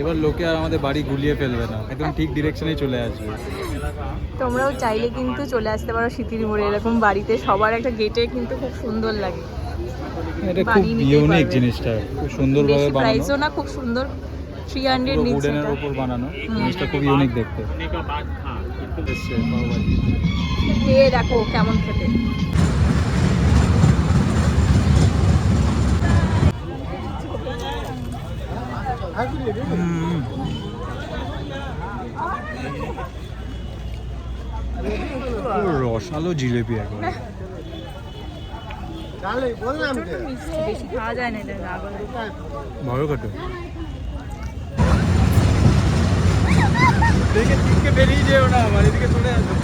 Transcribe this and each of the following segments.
এবার লোকে আর আমাদের বাড়ি গুলিয়ে ফেলবে না। একদম ঠিক ডিরেকশনে চলে আসবে। তোমরাও চাইলে কিন্তু চলে আসতে পারো স্মৃতির মোড়ে। এরকম বাড়িতে সবার একটা গেটে কিন্তু খুব সুন্দর লাগে। এটা খুব ইউনিক জিনিসটা। খুব সুন্দরভাবে বেশি প্রাইসও না খুব সুন্দর থ্রি হান্ড্রেড পুরো নিচ্ছে। উডেনের এটা। ওপর বানানো জিনিসটা খুব ইউনিক দেখতে। খেয়ে দেখো কেমন খেতে হুম। পুরো রসালো জিলেপি এখন প্রচণ্ড মিষ্টি বেশি খাওয়া যায় না এটা রাগ কাটো দেখে চিনকে বেরিয়ে যেও না আমার এদিকে চলে আসো।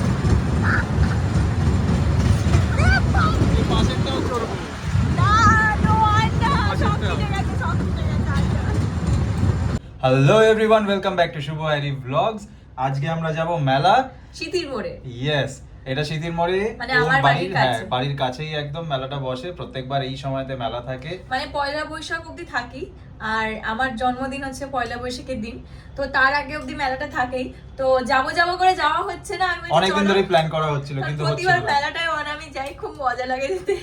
পাশেরটাও চড়বো। Hello everyone welcome back to Shubho Airi blogs আজকে আমরা যাব মেলা স্মৃতির মোড়ে। ইয়েস এটা শীতির মোড়ে। মানে আমার বাড়ির হ্যাঁ কাছে। বাড়ির কাছেই একদম মেলাটা বসে। প্রত্যেকবার এই সময়তে মেলা থাকে। মানে পয়লা বৈশাখ অবধি থাকি। আর আমার জন্মদিন হচ্ছে পয়লা বৈশাখের দিন। তো তার আগে অবধি মেলাটা থাকেই। তো যাব যাব করে যাওয়া হচ্ছে না। আমি অনেকদিন। ধরে প্ল্যান করা হচ্ছিল কিন্তু প্রতিবার মেলাটায় অন আমি যাই খুব মজা লাগে যেতে।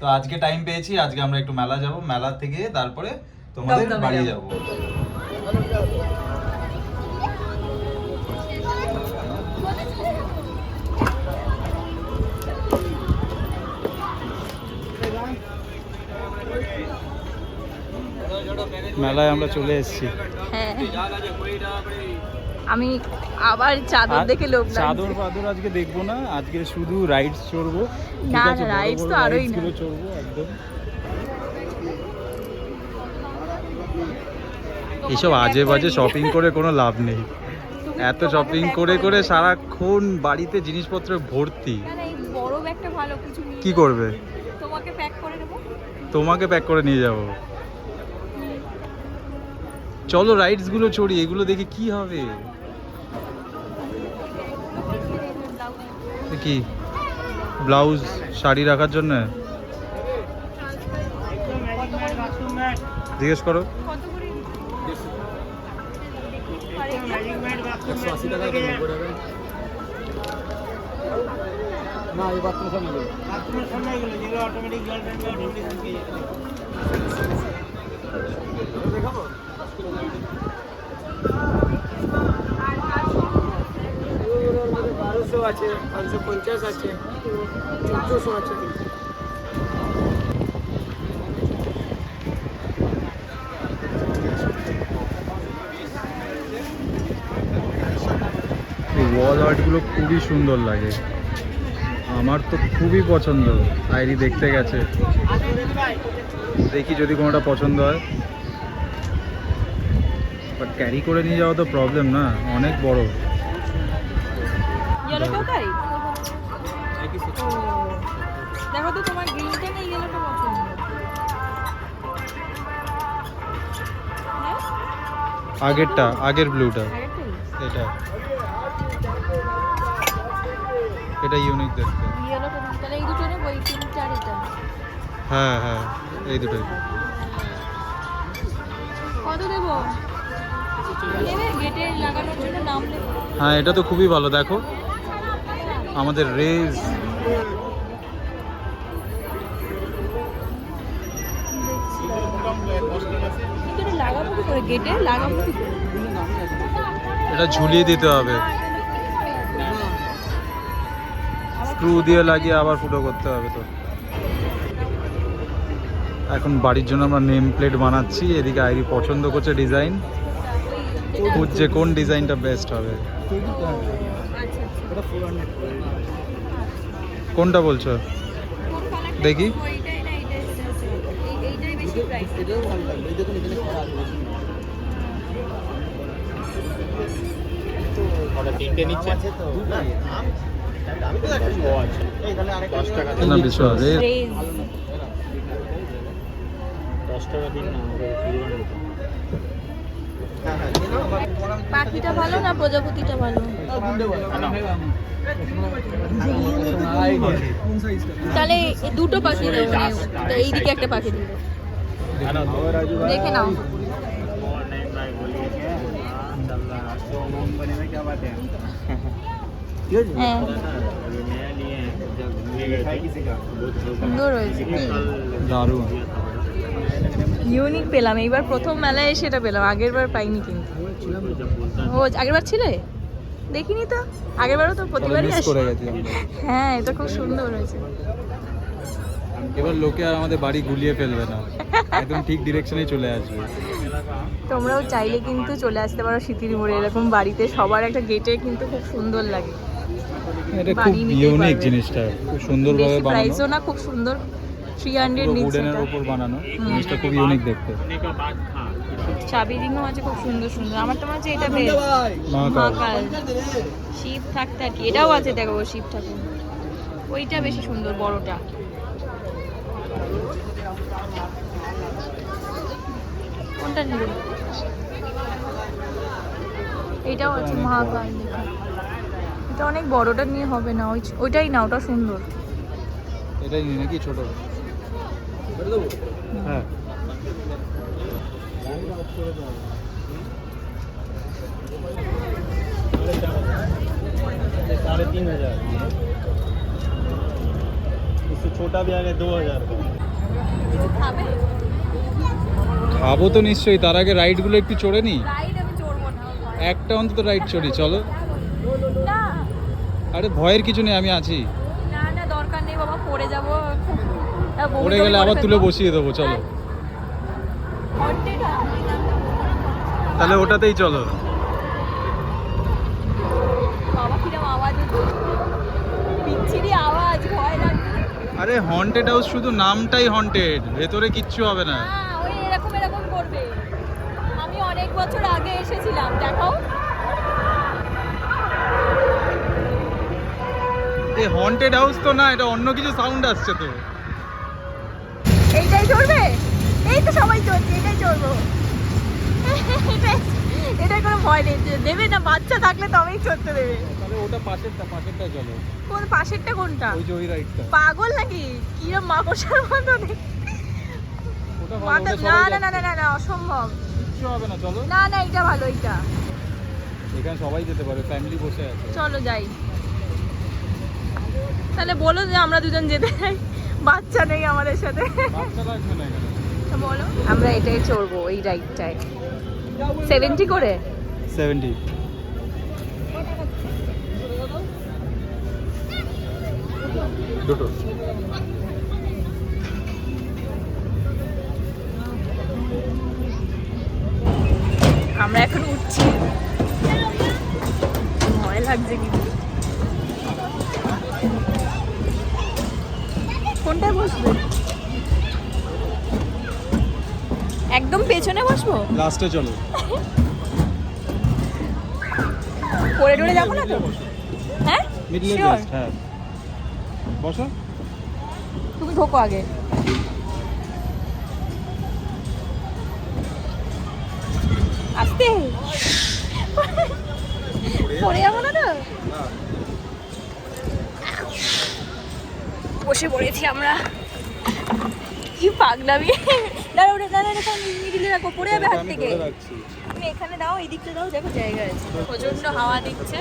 তো আজকে টাইম পেয়েছি আজকে আমরা একটু মেলা যাব। মেলা থেকে তারপরে তোমাদের বাড়ি যাব। মেলায় আমরা চলে এসেছি। হ্যাঁ। আমি আবার চাদর দেখে লোভ লাগছে। চাদর ফাদর আজকে দেখব না আজকে শুধু রাইডস চড়বো। না, বড় তো আরোই না। চড়বো একদম। এইসব আজে বাজে শপিং করে কোনো লাভ নেই। এত শপিং করে করে সারাক্ষণ বাড়িতে জিনিসপত্র ভর্তি। না, না, এই বড় ব্যাগটা ভালো কিছু নিয়ে কি করবে? তোমাকে প্যাক করে দেবো তোমাকে প্যাক করে নিয়ে যাব। চলো রাইডসগুলো চড়ি, এগুলো দেখে কি হবে? কি? ব্লাউজ, শাড়ি রাখার জন্য? জিজ্ঞেস করো। করে ওয়াল আর্টগুলো খুবই সুন্দর লাগে। আমার তো খুবই পছন্দ। আইরি দেখতে গেছে। দেখি যদি কোনোটা পছন্দ হয়। বাট ক্যারি করে নিয়ে যাওয়া তো প্রবলেম না অনেক বড়। ইয়েলো দেখো তো তোমার গ্রিনটা না ইয়েলোটা পছন্দ? হ্যাঁ? আগেরটা আগের ব্লুটা এটা। এটা ইউনিক দেখতে। হ্যাঁ হ্যাঁ এই দুটোই। কত দেবো? হ্যাঁ এটা তো খুবই ভালো, দেখো। আমাদের করে এটা ঝুলিয়ে দিতে হবে। স্ক্রু দিয়ে লাগিয়ে আবার ফুটো করতে হবে তো। এখন বাড়ির জন্য আমরা নেম প্লেট বানাচ্ছি, এদিকে আইরি পছন্দ করছে ডিজাইন। খুঁজছে কোন ডিজাইনটা বেস্ট হবে। আচ্ছা আচ্ছা কোনটা বলছো? দেখি। না এইটাই এই এইটাই বেশি প্রাইস এটাও ভালো লাগবে এই দেখুন এখানে করা আছে তিনটে নিচ্ছে আছে তো আমি তো একটা ও আছে এখানে আরেকটা দশ টাকা বিশ্বাস দশ টাকা দিন না পাখিটা ভালো না প্রজাপতিটা ভালো? তাহলে দুটো পাখি মানে এইদিকে একটা পাখি দেখে নাও। হ্যাঁ। সুন্দর হয়েছে দারুণ। ইউনিক পেলাম। এইবার প্রথম মেলায় এসে এটা পেলাম। আগের বার পাইনি কিন্তু। ও আগের বার ছিলে? দেখিনি তো? আগের বারও তো প্রতিবারই আসি। হ্যাঁ এটা খুব সুন্দর হয়েছে। এবার লোকে আমাদের বাড়ি গুলিয়ে ফেলবে না। একদম ঠিক ডিরেকশনেই চলে আসবে। তোমরাও চাইলে কিন্তু চলে আসতে পারো স্মৃতির মোড়ে। এরকম বাড়িতে সবার একটা গেটে কিন্তু খুব সুন্দর লাগে। এটা খুব ইউনিক জিনিসটা। খুব সুন্দরভাবে বানানো। প্রাইসও না খুব সুন্দর। বানানো। আছে খুব সুন্দর সুন্দর। আমার তো মনে হচ্ছে এটা বেশ। শিব এটাও আছে শিব ঠাকুর। ওইটা বেশি সুন্দর এটাও আছে এটা অনেক বড়টা নিয়ে হবে না ওই ওইটাই না ওটা সুন্দর। এটাই নাকি ছোট? হ্যাঁ साढ़े तीन हजार इससे छोटा भी आ गया दो हजार का খাবে খাবো তো নিশ্চয়ই তার আগে রাইডগুলো একটু চড়ে নি রাইড আমি চড়বো না একটা অন্তত রাইড চড়ি চলো না আরে ভয়ের কিছু নেই আমি আছি না না দরকার নেই বাবা পড়ে যাবো তা বমি পড়ে গেলে আবার তুলে বসিয়ে দেবো চলো। তাহলে ওটাতেই চলো। আরে হন্টেড হাউস শুধু নামটাই হন্টেড ভেতরে কিচ্ছু হবে না। না ওই এরকম এরকম করবে। আমি অনেক বছর আগে এসেছিলাম দেখাও। এই হন্টেড হাউস তো না এটা অন্য কিছু সাউন্ড আসছে তো। এইটাই চড়বে এই তো সবাই চড়ছে এটাই চড়বো এটাই- কোনো ভয় নেই দেবে না বাচ্চা থাকলে তবেই চড়তে দেবে। তাহলে ওটা পাশেরটা পাশেরটা চলো। কোন পাশেরটা কোনটা? ওই যে ওই রাইডটা পাগল নাকি? কিরম মাকড়সার মতো মাথা না না না না না না অসম্ভব। কিচ্ছু হবে না চলো। না না এটা ভালো এটা এখানে সবাই যেতে পারে ফ্যামিলি বসে আছে। চলো যাই। তাহলে বলো যে আমরা দুজন যেতে চাই। বাচ্চা নেই আমাদের সাথে। বলো আমরা এটাই চড়বো এই রাইডটায় সেভেন্টি করে? সেভেন্টি দুটো। আমরা এখন উঠছি। ভয় লাগছে কিন্তু। কোনটায় বসবে? একদম পেছনে বসবো? লাস্টে চলো। পরে টরে যাব না তো? হ্যাঁ। মিডলে Sure? হ্যাঁ। বসো। তুমি ঢোকো আগে। আস্তে। পড়ে যাব। না তো? বসে পড়েছি আমরা। কি পাগলামি। দাঁড়া ওটা দাঁড়া দাঁড়া মিডিলে রাখো পড়ে যাবে হাত আমি থেকে। তুমি এখানে দাও এই দিকটা দাও দেখো জায়গা আছে। প্রচণ্ড হাওয়া দিচ্ছে।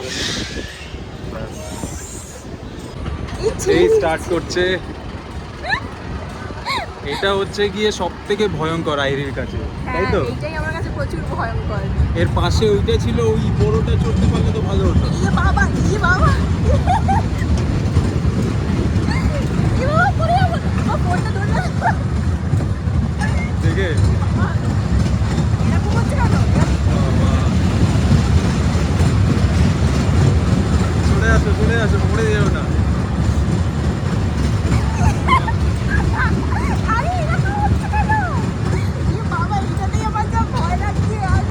এই স্টার্ট করছে। এটা হচ্ছে গিয়ে সব থেকে ভয়ঙ্কর আইরির কাছে তাই তো? হ্যাঁ, এইটাই আমার কাছে প্রচুর ভয়ঙ্কর। এর পাশে ওইটা ছিল ওই বড়টা চড়তে পারলে তো ভালো হতো। ইয়ে বাবা ইয়ে বাবা ইয়ে বাবা পড়ে যাব ও ফোনটা ধরে রাখো। দেখে এরকম হচ্ছে কেন চলে আসো চলে আসো পড়ে যেও না আরে এরকম হচ্ছে কেন ইয়ে বাবা এটাতেই আমার যা ভয় লাগছে আর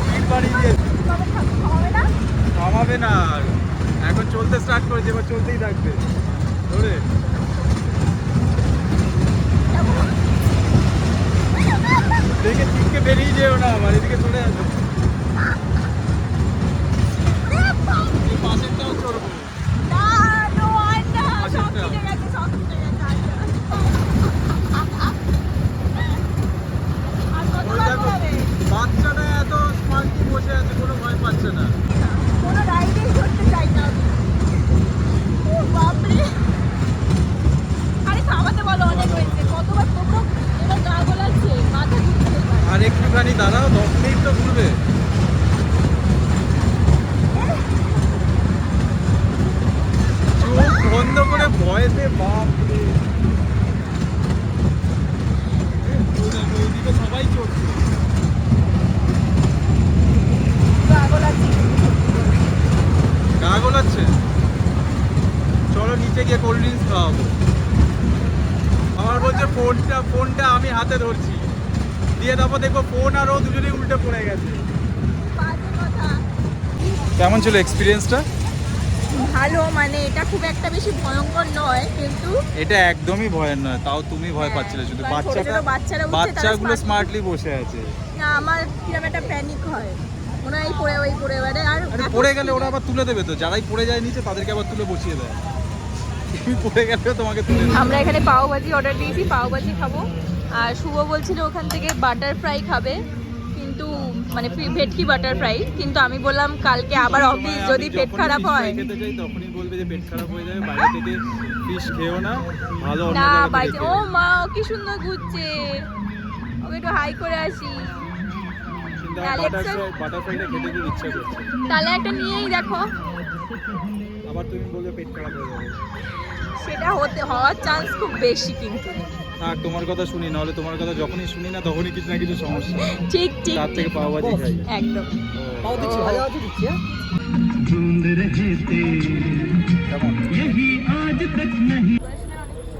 স্পিড বাড়িয়ে দিয়েছে বাবা থাকো হবে না থামাবে না আর। এখন চলতে স্টার্ট করেছে এবার চলতেই থাকবে ধরে দেখে ঠিককে বেরিয়ে যেও না আমার এদিকে চলে আসো এই পাশেরটাও চড়বো না নো আর না সব পাশেরটা। কেটে গেছে সব কেটে গেছে আর কত বন্ধ করে সবাই চলো নিচে গিয়ে কোল্ড ড্রিঙ্কস আমার বলছে ফোনটা ফোনটা আমি হাতে ধরছি। দিয়ে তারপর দেখব ফোন আর ও দুজনেই উল্টে পড়ে গেছে। কেমন ছিল এক্সপিরিয়েন্সটা ভালো মানে এটা খুব একটা বেশি ভয়ঙ্কর নয় কিন্তু এটা একদমই ভয়ের নয় তাও তুমি ভয় হ্যাঁ, পাচ্ছিলে শুধু। বাচ্চাটা বাচ্চাগুলো স্মার্টলি বসে আছে। না আমার কিরম একটা প্যানিক হয়। মনে এই পড়ে ওই পড়ে আর আরে পড়ে গেলে ওরা আবার তুলে দেবে তো যারাই পড়ে যায় নিচে তাদেরকে আবার তুলে বসিয়ে দেয়। তুমি পড়ে গেলে তোমাকে তুলে আমরা এখানে পাও ভাজি অর্ডার দিয়েছি পাও ভাজি খাব। আর শুভ বলছিল ওখান থেকে বাটার ফ্রাই খাবে। কিন্তু মানে ভেটকি বাটার ফ্রাই কিন্তু আমি বললাম কালকে আবার অফিস যদি পেট খারাপ হয়। তখনই বলবে যে পেট খারাপ হয়ে যাবে বাইরে থেকে ফিশ খেও না ভালো না ও মা ও কি সুন্দর ঘুরছে। ওকে একটু হাই করে আসি। তাহলে একটা নিয়েই দেখো। আবার তুমি বলবে পেট খারাপ হয়ে যাবে। সেটা হতে হওয়ার চান্স খুব বেশি কিন্তু। থাক তোমার কথা শুনি নাহলে তোমার কথা যখনই শুনি না তখনই কিছু না কিছু সমস্যা। ঠিক ঠিক। তার থেকে ঠিক। পাও ভাজি খাই। একদম। পাও দিচ্ছি ভাজা দিচ্ছি হ্যাঁ?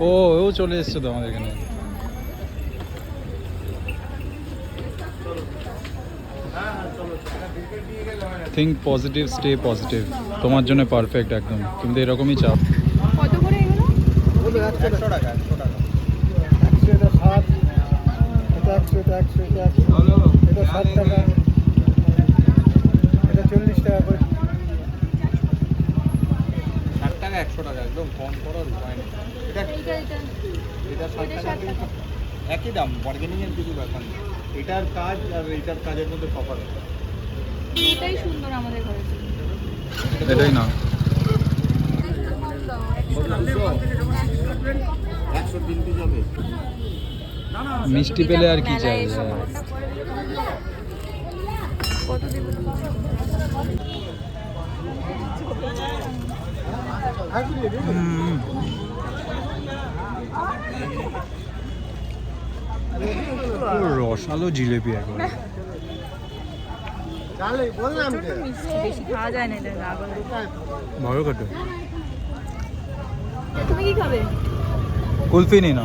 ও ও চলে এসছে তো আমাদের এখানে। থিঙ্ক পজিটিভ স্টে পজিটিভ তোমার জন্য পারফেক্ট একদম তুমি তো এরকমই চাপ। কত করে এগুলো? বলো একশো টাকা। একশো এটা ষাট এটা একশো এটা একশো এটা একশো এটা ষাট টাকা এটা চল্লিশ টাকা করে। ষাট টাকা একশো টাকা একদম কম করার উপায় নেই। এটা এটা এটা। ষাট টাকা একই দাম বার্গেনিং এর কিছু ব্যাপার নেই। এটার কাজ আর এটার কাজের মধ্যে তফাৎ এটাই সুন্দর আমাদের ঘরে। এটাই না। যাবে মিষ্টি পেলে আর কি চাই? রসালো জিলেপি একবার তাহলে বললাম ছোট মিষ্টি বেশি খাওয়া যায় না এটা রাগ হলে। ভালো কাটে তুমি কি খাবে? কুলফি নি না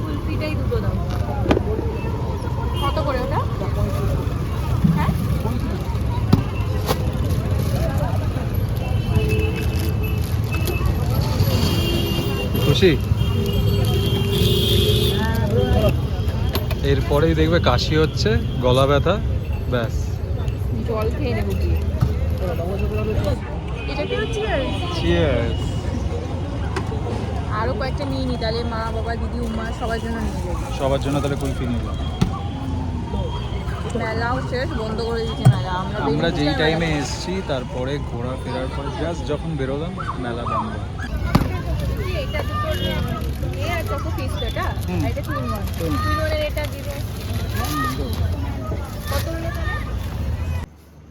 কুলফিটাই দুটো দাও। কত করে ওটা? হ্যাঁ? খুশি? এরপরেই দেখবে কাশি হচ্ছে গলা ব্যথা ব্যাস। জল খেয়ে নেব গিয়ে। এটা কি হচ্ছে? চিয়ার্স আরও কয়েকটা নিয়ে নি তাহলে মা বাবা দিদি উম্মা সবার জন্য নিয়ে যাব সবার জন্য তাহলে কুলফি নিব মেলাও শেষ বন্ধ করে দিচ্ছে মেলা। আমরা আমরা যেই টাইমে এসেছি তারপরে ঘোরা ফেরার পরে জাস্ট যখন বেরোলাম মেলা বন্ধ। এটা দুটোর এ আর কত পিস এটা এটা তিন ওয়ান তিন ওয়ানের এটা দিবে। কত হলো তাহলে?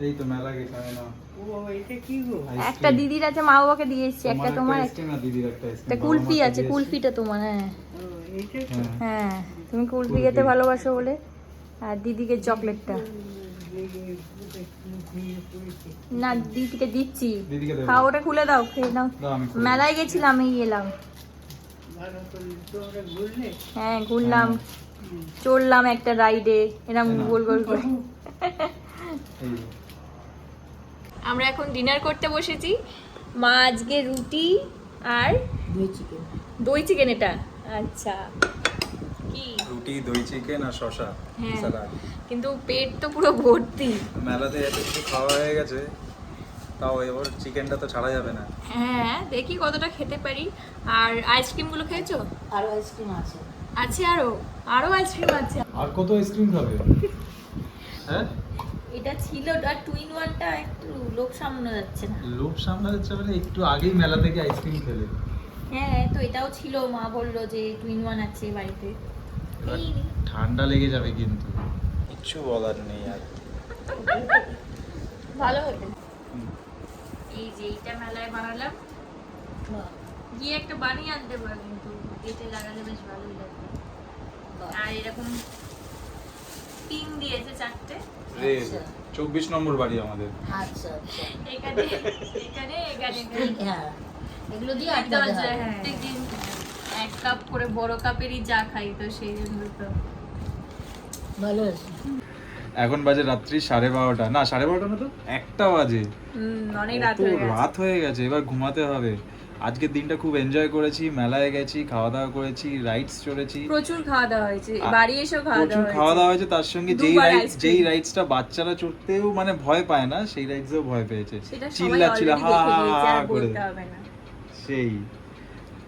এই তো মেলা গেছে না। একটা দিদির আছে মা বাবাকে দিয়ে এসছি একটা তোমার একটা না দিদির একটা একটা কুলফি আছে কুলফিটা তোমার হ্যাঁ। হ্যাঁ। তুমি কুলফি খেতে ভালোবাসো বলে আর দিদিকে চকলেটটা। না দিদিকে দিচ্ছি। দিদিকে খাও ওটা খুলে দাও খেয়ে নাও। দাও মেলায় গেছিলাম এই এলাম। হ্যাঁ ঘুরলাম চড়লাম একটা রাইডে এরকম গোল গোল করে। আমরা এখন ডিনার করতে বসেছি। মা আজকে রুটি আর দই চিকেন দই চিকেন এটা। আচ্ছা। কি? রুটি দই চিকেন আর শশা হ্যাঁ। স্যালাড কিন্তু পেট তো পুরো ভর্তি। মেলাতে এত কিছু খাওয়া হয়ে গেছে তাও এবার চিকেনটা তো ছাড়া যাবে না। হ্যাঁ দেখি কতটা খেতে পারি। আর আইসক্রিমগুলো খেয়েছো? আরও আইসক্রিম আছে। আছে আরও? আরও আইসক্রিম আছে। আর কত আইসক্রিম খাবে? হ্যাঁ? এটা ছিল আর টু ইন ওয়ানটা একটু লোক সামনে যাচ্ছে না। লোভ সামলা যাচ্ছে মানে একটু আগেই মেলা থেকে আইসক্রিম খেলে। হ্যাঁ তো এটাও ছিল মা বলল যে টু ইন ওয়ান আছে বাড়িতে। এই ঠান্ডা লেগে যাবে কিন্তু। কিচ্ছু বলার নেই আর। ভালো হবে এই যে এইটা মেলায় বানালাম। গিয়ে একটা বানিয়ে আনতে পারো কিন্তু এতে লাগালে বেশ ভালোই লাগবে। আর এরকম পিন দিয়েছে চারটে। চব্বিশ নম্বর বাড়ি আমাদের। আচ্ছা আচ্ছা। এখানে এখানে এখানে এখানে। হ্যাঁ এগুলো দিয়ে হ্যাঁ। প্রত্যেকদিন এক কাপ করে বড় কাপেরই চা খাই তো সেই জন্য তো। ভালো আছে। এখন বাজে রাত্রি সাড়ে বারোটা। না সাড়ে বারোটা না তো? একটা বাজে। হুম, অনেক রাত কত হয়ে গেছে। রাত হয়ে গেছে এবার ঘুমাতে হবে। আজকের দিনটা খুব এনজয় করেছি মেলায় গেছি খাওয়া দাওয়া করেছি রাইডস চড়েছি। প্রচুর খাওয়া দাওয়া হয়েছে বাড়ি এসেও খাওয়া প্রচুর দাওয়া খাওয়া দাওয়া হয়েছে তার সঙ্গে যেই দুবার রাইড ice cream। যেই রাইডসটা বাচ্চারা চড়তেও মানে ভয় পায় না সেই রাইডসেও ভয় পেয়েছে। চিল্লা অলরেডি হা হা করে। বলতে হবে না। সেই।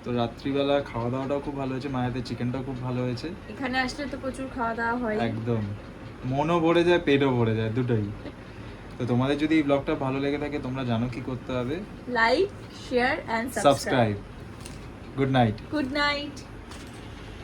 তো রাত্রিবেলা খাওয়া দাওয়াটাও খুব ভালো হয়েছে মায়েদের চিকেনটাও খুব ভালো হয়েছে। এখানে আসলে তো প্রচুর খাওয়া দাওয়া হয়। একদম। মনও ভরে যায় পেটও ভরে যায় দুটোই। তো তোমাদের যদি এই ব্লগটা ভালো লেগে থাকে তোমরা জানো কি করতে হবে। Like share and subscribe subscribe good night good night